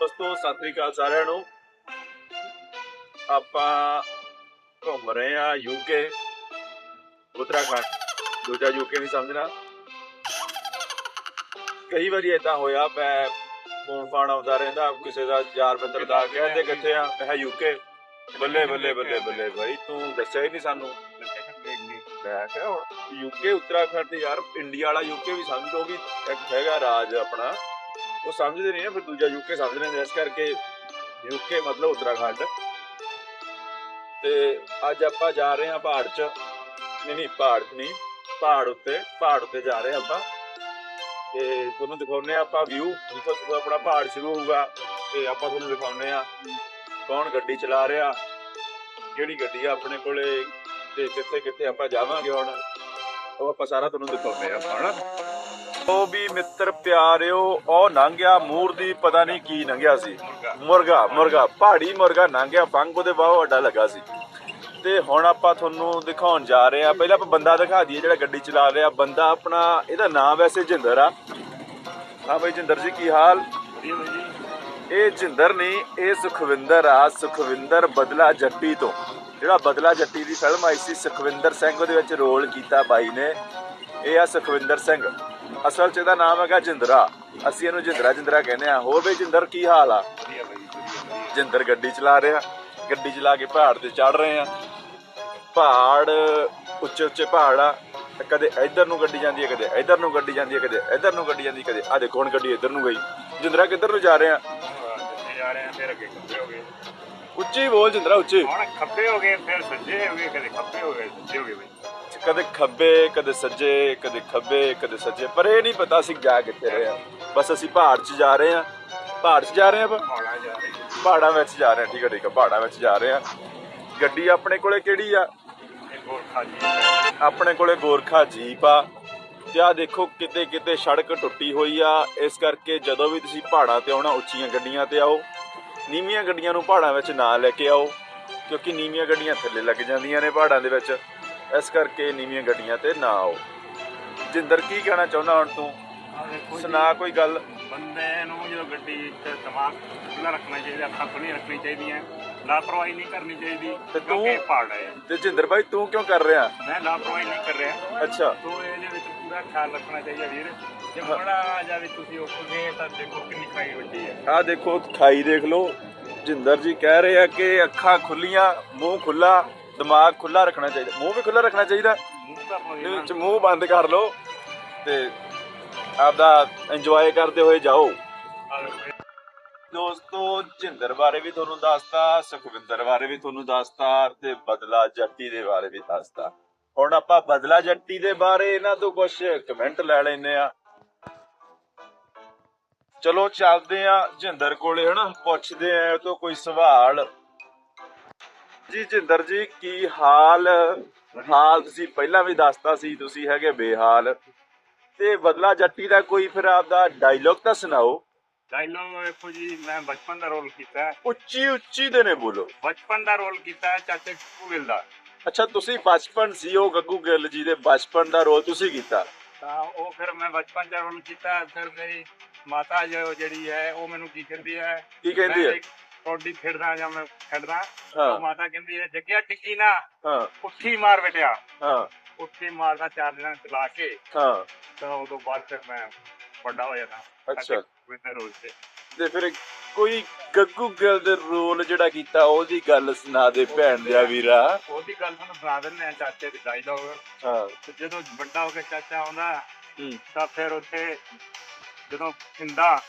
ਦੋਸਤੋ, ਸਤਿ ਸ੍ਰੀ ਅਕਾਲ ਸਾਰਿਆਂ ਨੂੰ। ਆਪਾਂ ਘੁੰਮ ਰਹੇ ਆ ਯੂਕੇ ਉੱਤਰਾਖੰਡ। ਦੂਜਾ ਯੂਕੇ ਨਹੀਂ ਸਮਝਣਾ। ਕਈ ਵਾਰੀ ਏਦਾਂ ਹੋਇਆ, ਮੈਂ ਫੋਨ ਫਾਨ ਆਉਂਦਾ ਰਹਿੰਦਾ, ਕਿਸੇ ਦਾ ਯਾਰ ਮਿੱਤਰ ਦਾ ਕਹਿੰਦੇ ਕਿੱਥੇ ਆ? ਮੈਂ ਯੂਕੇ ਬੱਲੇ ਬੱਲੇ ਬੱਲੇ ਬੱਲੇ ਭਾਈ ਤੂੰ ਦੱਸਿਆ ਹੀ ਨਹੀਂ ਸਾਨੂੰ। ਮੈਂ ਕਿਹਾ, ਹੁਣ ਯੂਕੇ ਉਤਰਾਖੰਡ ਤੇ ਯਾਰ, ਇੰਡੀਆ ਵਾਲਾ ਯੂਕੇ ਵੀ ਸਮਝ ਲਓ ਵੀ ਇੱਕ ਹੈਗਾ ਰਾਜ ਆਪਣਾ। ਉਹ ਸਮਝਦੇ ਨਹੀਂ ਆ ਫਿਰ ਦੂਜਾ ਯੂਕੇ ਸਮਝਦੇ ਲੈਂਦੇ ਇਸ ਕਰਕੇ ਯੂਕੇ ਮਤਲਬ ਉੱਤਰਾਖੰਡ। ਤੇ ਅੱਜ ਆਪਾਂ ਜਾ ਰਹੇ ਹਾਂ ਪਹਾੜ 'ਚ। ਨਹੀਂ ਨਹੀਂ, ਪਹਾੜ ਨਹੀਂ, ਪਹਾੜ ਉੱਤੇ ਪਹਾੜ ਉੱਤੇ ਜਾ ਰਹੇ ਆਪਾਂ। ਤੇ ਤੁਹਾਨੂੰ ਦਿਖਾਉਨੇ ਆ ਆਪਾਂ ਵਿਊ ਜਿੱਥੋਂ ਆਪਣਾ ਪਹਾੜ ਸ਼ੁਰੂ ਹੋਊਗਾ, ਤੇ ਆਪਾਂ ਤੁਹਾਨੂੰ ਦਿਖਾਉਨੇ ਆ ਕੌਣ ਗੱਡੀ ਚਲਾ ਰਿਹਾ, ਕਿਹੜੀ ਗੱਡੀ ਆ ਆਪਣੇ ਕੋਲੇ, ਤੇ ਕਿੱਥੇ ਕਿੱਥੇ ਆਪਾਂ ਜਾਵਾਂਗੇ ਹੁਣ। ਉਹ ਆਪਾਂ ਸਾਰਾ ਤੁਹਾਨੂੰ ਦਿਖਾਉਨੇ ਆ ਆਪਾਂ, ਹਨਾ? ਉਹ ਵੀ ਮਿੱਤਰ ਪਿਆਰਿਓ, ਉਹ ਲੰਘਿਆ ਮੂਰ ਪਤਾ ਨਹੀਂ ਕੀ ਲੰਘਿਆ ਸੀ। ਮੁਰਗਾ ਮੁਰਗਾ, ਪਹਾੜੀ ਮੁਰਗਾ ਲੰਘਿਆ ਫੰਗ ਉਹਦੇ ਬਾਹੋਂ ਅੱਡਾ ਲੱਗਾ ਸੀ। ਤੇ ਹੁਣ ਆਪਾਂ ਤੁਹਾਨੂੰ ਦਿਖਾਉਣ ਜਾ ਰਹੇ ਆ ਪਹਿਲਾਂ ਆਪਾਂ ਬੰਦਾ ਦਿਖਾ ਦਈਏ ਜਿਹੜਾ ਗੱਡੀ ਚਲਾ ਰਿਹਾ। ਬੰਦਾ ਆਪਣਾ, ਇਹਦਾ ਨਾਮ ਵੈਸੇ ਜਿੰਦਰ ਆ। ਹਾਂ ਬਈ ਜਿੰਦਰ ਜੀ, ਕੀ ਹਾਲ? ਇਹ ਜਿੰਦਰ ਨਹੀਂ, ਇਹ ਸੁਖਵਿੰਦਰ ਆ। ਸੁਖਵਿੰਦਰ ਬਦਲਾ ਜੱਟੀ ਤੋਂ। ਜਿਹੜਾ ਬਦਲਾ ਜੱਟੀ ਦੀ ਫਿਲਮ ਆਈ ਸੀ, ਸੁਖਵਿੰਦਰ ਸਿੰਘ, ਉਹਦੇ ਵਿੱਚ ਰੋਲ ਕੀਤਾ ਬਾਈ ਨੇ। ਇਹ ਆ ਸੁਖਵਿੰਦਰ ਸਿੰਘ। ਅਸਲ ਚ ਇਹਦਾ ਨਾਮ ਹੈਗਾ ਜਿੰਦਰਾ। ਅਸੀਂ ਇਹਨੂੰ ਜਿੰਦਰਾ ਜਿੰਦਰਾ ਕਹਿੰਦੇ ਆ ਹੋਰ ਬਈ ਜਿੰਦਰ, ਕੀ ਹਾਲ ਆ? ਜਿੰਦਰ ਗੱਡੀ ਚਲਾ ਰਿਹਾ। ਗੱਡੀ ਚਲਾ ਕੇ ਪਹਾੜ ਤੇ ਚੜ ਰਹੇ ਆ ਪਹਾੜ, ਉੱਚੇ ਉੱਚੇ ਪਹਾੜ ਆ। ਕਦੇ ਇੱਧਰ ਨੂੰ ਗੱਡੀ ਜਾਂਦੀ ਹੈ, ਕਦੇ ਇੱਧਰ ਨੂੰ ਗੱਡੀ ਜਾਂਦੀ ਹੈ, ਕਦੇ ਇੱਧਰ ਨੂੰ ਗੱਡੀ ਜਾਂਦੀ ਕਦੇ ਆ ਦੇਖੋ ਹੁਣ ਗੱਡੀ ਇੱਧਰ ਨੂੰ ਗਈ। ਜਿੰਦਰਾ ਕਿੱਧਰ ਨੂੰ ਜਾ ਰਹੇ? ਆ ਜਾ ਰਹੇ ਆ ਫਿਰ ਅੱਗੇ ਖੱਬੇ ਹੋ ਗਏ ਉੱਚੀ ਬੋਲ ਜਿੰਦਰਾ, ਉੱਚੀ। ਹੁਣ ਖੱਬੇ ਹੋ ਗਏ, ਫਿਰ ਸੱਜੇ ਹੋ ਗਏ, ਕਦੇ ਖੱਬੇ ਹੋ ਗਏ, ਸੱਜੇ ਹੋ ਗਏ ਬਈ ਕਦੇ ਖੱਬੇ, ਕਦੇ ਸੱਜੇ, ਕਦੇ ਖੱਬੇ, ਕਦੇ ਸੱਜੇ, ਪਰ ਇਹ ਨਹੀਂ ਪਤਾ ਅਸੀਂ ਜਾ ਕਿੱਥੇ ਰਹੇ ਆ ਬਸ ਅਸੀਂ ਪਹਾੜ 'ਚ ਜਾ ਰਹੇ ਆ ਪਹਾੜ 'ਚ ਜਾ ਰਹੇ ਆ ਆਪਾਂ? ਪਹਾੜਾਂ ਵਿੱਚ ਜਾ ਰਹੇ ਆ ਠੀਕ ਹੈ ਠੀਕ ਹੈ, ਪਹਾੜਾਂ ਵਿੱਚ ਜਾ ਰਹੇ ਆ ਗੱਡੀ ਆਪਣੇ ਕੋਲੇ ਕਿਹੜੀ ਆ? ਆਪਣੇ ਕੋਲੇ ਗੋਰਖਾ ਜੀਪ ਆ। ਤੇ ਆ ਦੇਖੋ ਕਿਤੇ ਕਿਤੇ ਸੜਕ ਟੁੱਟੀ ਹੋਈ ਆ। ਇਸ ਕਰਕੇ ਜਦੋਂ ਵੀ ਤੁਸੀਂ ਪਹਾੜਾਂ ਤੇ ਆਉਣਾ, ਉੱਚੀਆਂ ਗੱਡੀਆਂ ਤੇ ਆਓ। ਨੀਵੀਆਂ ਗੱਡੀਆਂ ਨੂੰ ਪਹਾੜਾਂ ਵਿੱਚ ਨਾ ਲੈ ਕੇ ਆਓ, ਕਿਉਂਕਿ ਨੀਵੀਆਂ ਗੱਡੀਆਂ ਥੱਲੇ ਲੱਗ ਜਾਂਦੀਆਂ ਨੇ ਪਹਾੜਾਂ ਦੇ ਵਿੱਚ। ਇਸ ਕਰਕੇ ਨੀਵੀਆਂ ਗੱਡੀਆਂ ਤੇ ਨਾ ਆਓ। ਜਿੰਦਰ ਕੀ ਕਹਿਣਾ ਚਾਹੁੰਦਾ ਹੁਣ ਤੂੰ? ਸੁਣਾ ਕੋਈ ਗੱਲ। ਬੰਦੇ ਨੂੰ ਜਦੋਂ ਗੱਡੀ ਤੇ ਦਿਮਾਗ ਖੁੱਲਾ ਰੱਖਣਾ ਚਾਹੀਦਾ ਅੱਖਾਂ ਖੁੱਲੀਆਂ ਰੱਖਣੀ ਚਾਹੀਦੀਆਂ ਲਾਪਰਵਾਹੀ ਨਹੀਂ ਕਰਨੀ ਚਾਹੀਦੀ ਤੇ ਤੂੰ- ਪਹਾੜ ਹੈ। ਤੇ ਜਿੰਦਰ ਭਾਈ ਤੂੰ ਕਿਉਂ ਕਰ ਰਿਹਾ? ਮੈਂ ਲਾਪਰਵਾਹੀ ਨਹੀਂ ਕਰ ਰਿਹਾ। ਅੱਛਾ। ਤੋ ਇਹਦੇ ਵਿੱਚ ਪੂਰਾ ਖਿਆਲ ਰੱਖਣਾ ਚਾਹੀਦਾ ਵੀਰ। ਜੇ ਬੜਾ ਜਾਵੇ ਤੁਸੀਂ ਉੱਠ ਗਏ ਤਾਂ ਦੇਖੋ ਕਿੰਨੀ ਖਾਈ ਵੱਡੀ ਹੈ। ਆ ਦੇਖੋ ਖਾਈ ਦੇਖ ਲਓ। ਜਿੰਦਰ ਜੀ ਕਹਿ ਰਹੇ ਆ ਕਿ ਅੱਖਾਂ ਖੁੱਲੀਆਂ ਮੂੰਹ ਖੁੱਲਾ ਦਿਮਾਗ ਖੁੱਲਾ ਰੱਖਣਾ ਚਾਹੀਦਾ, ਮੂੰਹ ਵੀ ਖੁੱਲਾ ਰੱਖਣਾ ਚਾਹੀਦਾ। ਮੂੰਹ ਕਰਨਾ ਵਿੱਚ ਮੂੰਹ ਬੰਦ ਕਰ ਲਓ ਤੇ ਆਪਦਾ ਇੰਜੋਏ ਕਰਦੇ ਹੋਏ ਜਾਓ। ਦੋਸਤੋ, ਜਿੰਦਰ ਬਾਰੇ ਵੀ ਤੁਹਾਨੂੰ ਦੱਸਤਾ, ਸੁਖਵਿੰਦਰ ਬਾਰੇ ਵੀ ਤੁਹਾਨੂੰ ਦੱਸਤਾ ਤੇ ਬਦਲਾ ਜੱਟੀ ਦੇ ਬਾਰੇ ਵੀ ਦੱਸਤਾ। ਹੁਣ ਆਪਾਂ ਬਦਲਾ ਜੱਟੀ ਦੇ ਬਾਰੇ ਇਹਨਾਂ ਤੋਂ ਕੁਝ ਕਮੈਂਟ ਲੈ ਲੈਨੇ ਆ ਚਲੋ, ਚੱਲਦੇ ਆ ਜਿੰਦਰ ਕੋਲੇ ਹਨਾ, ਪੁੱਛਦੇ ਆ ਇਹ ਤੋਂ ਕੋਈ ਸਵਾਲ। ਜੀ ਜਿੰਦਰ ਜੀ ਕੀ ਹਾਲ? ਹਾਲ ਤੁਸੀਂ ਪਹਿਲਾਂ ਵੀ ਦੱਸਤਾ ਸੀ ਤੁਸੀਂ ਹੈਗੇ ਬੇਹਾਲ। ਤੇ ਬਦਲਾ ਜੱਟੀ ਦਾ ਕੋਈ ਫਿਰ ਆਪਦਾ ਡਾਇਲੌਗ ਤਾਂ ਸੁਣਾਓ। ਡਾਇਲੋਗ ਵੇਖੋ ਜੀ ਮੈਂ ਬਚਪਨ ਦਾ ਰੋਲ ਕੀਤਾ। ਹੈ। ਉੱਚੀ ਉੱਚੀ ਦੇ ਨੇ ਬੋਲੋ। ਬਚਪਨ ਦਾ ਰੋਲ ਕੀਤਾ ਹੈ ਚਾਚੇ ਕੁੱਕੂ ਗਿੱਲ ਦਾ। ਅੱਛਾ ਤੁਸੀਂ ਬਚਪਨ ਸੀ ਉਹ ਗੱਗੂ ਗਿੱਲ ਜੀ ਦੇ ਬਚਪਨ ਦਾ ਰੋਲ ਤੁਸੀਂ ਕੀਤਾ। ਤਾਂ ਉਹ ਫਿਰ ਮੈਂ ਬਚਪਨ ਦਾ ਰੋਲ ਕੀਤਾ ਫਿਰ ਮੇਰੀ ਮਾਤਾ ਜੋ ਜਿਹੜੀ ਹੈ ਉਹ ਮੈਨੂੰ ਕੀ ਕਹਿੰਦੀ ਹੈ? ਕੀ ਕਹਿੰਦੀ ਹੈ? ਕੌਡੀ ਖੇਡਦਾ ਜਾਂ ਮੈਂ ਖੇਡਦਾ ਹਾਂ। ਉਹ ਮਾਤਾ ਕਹਿੰਦੀ ਹੈ ਜੱਗਿਆ ਟਿੱਕੀ ਨਾ ਹਾਂ। ਉੱਠੀ ਮਾਰ ਬੇਟਿਆ। ਹਾਂ। ਉੱਠੀ ਮਾਰਦਾ ਚਾਰ ਦਿਨਾਂ ਚਲਾ ਕੇ ਹਾਂ। ਤਾਂ ਉਦੋਂ ਬਾਅਦ ਫਿਰ ਮੈਂ ਵੱਡਾ ਹੋ ਜਾਣਾ ਅੱਛਾ। ਵਿੰਦਰ ਰੋਲ ਤੇ। ਤੇ ਫਿਰ ਕੋਈ ਗੱਗੂ ਗਿੱਲ ਦੇ ਰੋਲ ਜਿਹੜਾ ਕੀਤਾ ਉਹਦੀ ਗੱਲ ਸੁਣਾ ਦੇ ਭੈਣ ਦਿਆ ਵੀਰਾ। ਉਹਦੀ ਗੱਲ ਤੁਹਾਨੂੰ ਸੁਣਾ ਦਿੰਦੇ ਆ ਚਾਚੇ ਦੀ ਡਾਇਲੌਗ ਹਾਂ। ਤੇ ਜਦੋਂ ਵੱਡਾ ਹੋ ਕੇ ਚਾਚਾ ਆਉਂਦਾ ਹੂੰ, ਤਾਂ ਫਿਰ ਉੱਥੇ ਜਦੋਂ ਸ਼ਿੰਦਾ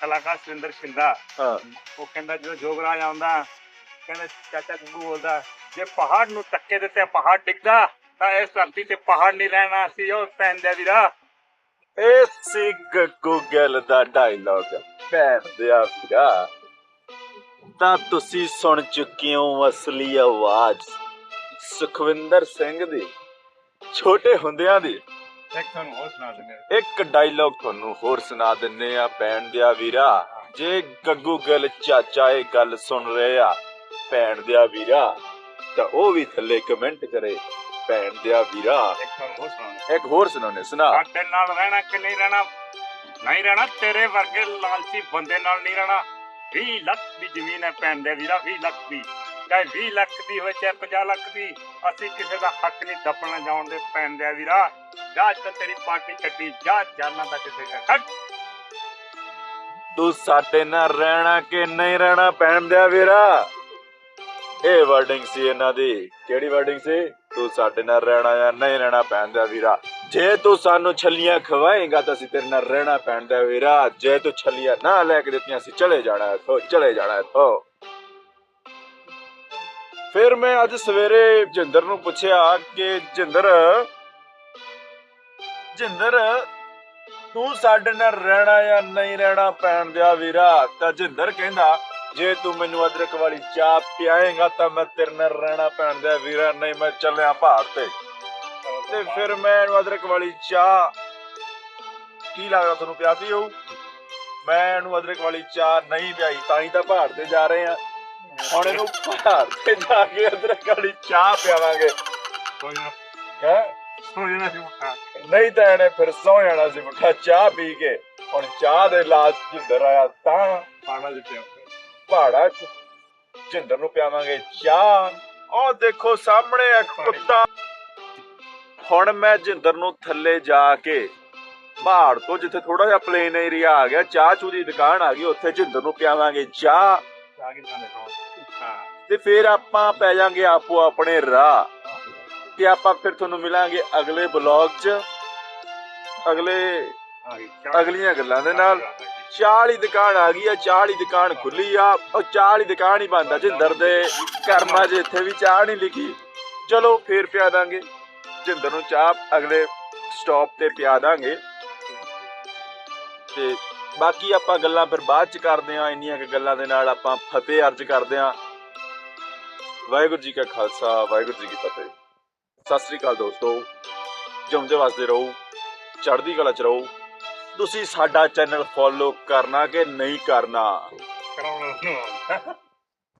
ਕਲਾਕਾਰ ਸੁਰਿੰਦਰ ਸ਼ਿੰਦਾ। ਹਾਂ। ਉਹ ਕਹਿੰਦਾ ਜਦੋਂ ਜੋਗਰਾਜ ਆਉਂਦਾ ਕਹਿੰਦਾ ਚਾਚਾ ਗੁੱਗੂ ਬੋਲਦਾ ਜੇ ਪਹਾੜ ਨੂੰ ਟੱਕੇ ਦਿੱਤੇ ਪਹਾੜ ਡਿੱਗਦਾ ਤਾਂ ਇਸ ਧਰਤੀ ਤੇ ਪਹਾੜ ਨਹੀਂ ਰਹਿਣਾ ਸੀ ਉਹ ਪੈਂਦਾ ਵੀਰਾ ਇਹ ਸੀ ਗੱਗੂ ਗਿੱਲ ਦਾ ਡਾਇਲੌਗ ਭੈਣ ਦਿਆ ਵੀਰਾ ਤਾਂ ਤੁਸੀਂ ਸੁਣ ਚੁੱਕੇ ਹੋ ਅਸਲੀ ਆਵਾਜ਼। ਸੁਖਵਿੰਦਰ ਸਿੰਘ ਦੀ ਛੋਟੇ ਹੁੰਦਿਆਂ ਦੀ। ਇੱਕ ਤੁਹਾਨੂੰ ਹੋਰ ਸੁਣਾ ਦਿੰਦੇ ਆ। ਇੱਕ ਡਾਇਲੌਗ ਤੁਹਾਨੂੰ ਹੋਰ ਸੁਣਾ ਦਿੰਨੇ ਆ ਭੈਣ ਦਿਆ ਵੀਰਾ। ਜੇ ਗੱਗੂ ਗਿੱਲ ਚਾਚਾ ਇਹ ਗੱਲ ਸੁਣ ਰਹੇ ਆ ਭੈਣ ਦਿਆ ਵੀਰਾ ਤਾਂ ਉਹ ਵੀ ਥੱਲੇ ਕਮੈਂਟ ਕਰੇ ਭੈਣ ਦਿਆ ਵੀਰਾ। ਇੱਕ ਤੁਹਾਨੂੰ ਹੋਰ ਸੁਣਾਉਂਦੇ ਇੱਕ ਹੋਰ ਸੁਣਾਉਣੇ ਸੁਣਾ। ਸਾਡੇ ਨਾਲ ਰਹਿਣਾ ਕਿ ਨਹੀਂ ਰਹਿਣਾ? ਨਹੀਂ ਰਹਿਣਾ ਤੇਰੇ ਵਰਗੇ ਲਾਲਚੀ ਬੰਦੇ ਨਾਲ ਨਹੀਂ ਰਹਿਣਾ। 20 ਲੱਖ ਦੀ ਜ਼ਮੀਨ ਹੈ ਭੈਣ ਦੇ ਵੀਰਾ 20 ਲੱਖ ਦੀ। ਚਾਹੇ 20 ਲੱਖ ਦੀ ਹੋਵੇ ਚਾਹੇ 50 ਲੱਖ ਦੀ। ਅਸੀਂ ਕਿਸੇ ਦਾ ਹੱਕ ਨਹੀਂ ਦੱਪਣਾ ਜਾਣ ਦੇ ਭੈਣ ਦੇ ਵੀਰਾ। ਜਾ ਤਾਂ ਤੇਰੀ ਪਾਰਟੀ ਛੱਡੀ, ਜਾ ਜਾਨਾ ਦਾ ਕਿਸੇ ਦਾ ਛੱਡ ਤੂੰ ਸਾਡੇ ਨਾਲ ਰਹਿਣਾ ਕਿ ਨਹੀਂ ਰਹਿਣਾ ਪੈਣ ਦਿਆ ਵੀਰਾ? ਇਹ ਵਰਡਿੰਗ ਸੀ ਇਹਨਾਂ ਦੀ। ਕਿਹੜੀ ਵਰਡਿੰਗ ਸੀ? ਤੂੰ ਸਾਡੇ ਨਾਲ ਰਹਿਣਾ ਜਾਂ ਨਹੀਂ ਰਹਿਣਾ ਪੈਣ ਦਿਆ ਵੀਰਾ? ਜੇ ਤੂੰ ਸਾਨੂੰ ਛੱਲੀਆਂ ਖਵਾਏਗਾ ਤਾਂ ਅਸੀਂ ਤੇਰੇ ਨਾਲ ਰਹਿਣਾ ਪੈਣ ਦਿਆ ਵੀਰਾ। ਜੇ ਤੂੰ ਛੱਲੀਆਂ ਨਾ ਲੈ ਕੇ ਦਿੱਤੀਆਂ, ਅਸੀਂ ਚਲੇ ਜਾਣਾ ਇੱਥੋਂ, ਚਲੇ ਜਾਣਾ ਇੱਥੋਂ। ਫਿਰ ਮੈਂ ਅੱਜ ਸਵੇਰੇ ਜਿੰਦਰ ਨੂੰ ਪੁੱਛਿਆ ਕਿ ਜਿੰਦਰ ਜਿੰਦਰ ਤੂੰ ਸਾਡੇ ਨਾਲ ਰਹਿਣਾ ਜਾਂ ਨਹੀਂ ਰਹਿਣਾ ਪੈਣ ਦਿਆ ਵੀਰਾ? ਤਾਂ ਜਿੰਦਰ ਕਹਿੰਦਾ ਜੇ ਤੂੰ ਮੈਨੂੰ ਅਦਰਕ ਵਾਲੀ ਚਾਹ ਪਿਆਏਗਾ ਤਾਂ ਮੈਂ ਤੇਰੇ ਨਾਲ ਰਹਿਣਾ ਪੈਣ ਦਿਆ ਵੀਰਾ ਨਹੀਂ ਮੈਂ ਚੱਲਿਆ ਪਹਾੜ ਤੇ। ਤੇ ਫਿਰ ਮੈਂ ਇਹਨੂੰ ਅਦਰਕ ਵਾਲੀ ਚਾਹ ਕੀ ਲੱਗਦਾ ਤੁਹਾਨੂੰ ਪਿਆਤੀ ਹੋਊ? ਮੈਂ ਇਹਨੂੰ ਅਦਰਕ ਵਾਲੀ ਚਾਹ ਨਹੀਂ ਪਿਆਈ ਤਾਂ ਹੀ ਤਾਂ ਪਹਾੜ ਤੇ ਜਾ ਰਹੇ ਆ ਹੁਣ ਇਹਨੂੰ ਪਹਾੜ ਤੇ ਜਾ ਕੇ ਅਦਰਕ ਵਾਲੀ ਚਾਹ ਪਿਆਵਾਂਗੇ। ਸੋਚਣਾ ਹੈ? ਸੋਚਣਾ ਸੀ ਮੁੱਠਾ। ਨਹੀਂ ਤਾਂ ਇਹਨੇ ਫਿਰ ਸੌ ਜਾਣਾ ਸੀ ਮੁੱਠਾ ਚਾਹ ਪੀ ਕੇ। ਹੁਣ ਚਾਹ ਦੇ ਲਾਜ ਜਿੰਦਰ ਆਇਆ ਤਾਂ ਪਾਣਾ ਜਿੱਤੇ ਪਹਾੜਾ ਚ ਜਿੰਦਰ ਨੂੰ ਪਿਆਵਾਂਗੇ ਚਾਹ। ਉਹ ਦੇਖੋ ਸਾਹਮਣੇ ਇੱਕ ਕੁੱਤਾ। ਹੁਣ ਮੈਂ ਜਿੰਦਰ ਨੂੰ ਥੱਲੇ ਜਾ ਕੇ ਪਹਾੜ ਤੋਂ ਜਿੱਥੇ ਥੋੜਾ ਜਿਹਾ ਪਲੇਨ ਏਰੀਆ ਆ ਗਿਆ ਚਾਹ ਚੂ ਦੀ ਦੁਕਾਨ ਆ ਗਈ ਉੱਥੇ ਜਿੰਦਰ ਨੂੰ ਪਿਆਵਾਂਗੇ ਚਾਹ। ਤੇ ਫਿਰ ਆਪਾਂ ਪੈ ਜਾਾਂਗੇ ਆਪੋ ਆਪਣੇ ਰਾਹ। ਤੇ ਆਪਾਂ ਫਿਰ ਤੁਹਾਨੂੰ ਮਿਲਾਂਗੇ ਅਗਲੇ ਬਲੌਗ 'ਚ। ਅਗਲੇ ਅਗਲੀਆਂ ਗੱਲਾਂ ਦੇ ਨਾਲ। ਚਾਹ ਵਾਲੀ ਦੁਕਾਨ ਆ ਗਈ ਆ, ਚਾਹ ਵਾਲੀ ਦੁਕਾਨ ਖੁੱਲੀ ਆ। ਉਹ ਚਾਹ ਵਾਲੀ ਦੁਕਾਨ ਹੀ ਬੰਦ ਆ ਜਿੰਦਰ ਦੇ। ਕਰਮਾਂ 'ਚ ਇੱਥੇ ਵੀ ਚਾਹ ਨਹੀਂ ਲਿਖੀ। ਚਲੋ ਫੇਰ ਪਿਆ ਦਾਂਗੇ। ਜਿੰਦਰ ਨੂੰ ਚਾਹ ਅਗਲੇ ਸਟਾਪ ਤੇ ਪਿਆ ਦਾਂਗੇ। ਤੇ ਬਾਕੀ ਆਪਾਂ ਗੱਲਾਂ ਫਿਰ ਬਾਅਦ ਚ ਕਰਦੇ ਆਂ ਇੰਨੀਆਂ ਕੁ ਗੱਲਾਂ ਦੇ ਨਾਲ ਆਪਾਂ ਫਤਿਹ ਅਰਜ ਕਰਦੇ ਆਂ ਵਾਹਿਗੁਰੂ ਜੀ ਕਾ ਖਾਲਸਾ, ਵਾਹਿਗੁਰੂ ਜੀ ਕੀ ਫਤਿਹ। ਸਤਿ ਸ੍ਰੀ ਅਕਾਲ ਦੋਸਤੋ। ਜਿਉਂਦੇ ਵਸਦੇ ਰਹੋ, ਚੜ੍ਹਦੀ ਕਲਾ ਚ ਰਹੋ। ਤੁਸੀਂ ਸਾਡਾ ਚੈਨਲ ਫੋਲੋ ਕਰਨਾ ਕਿ ਨਹੀਂ ਕਰਨਾ? ਕਰਾਉਣਾ।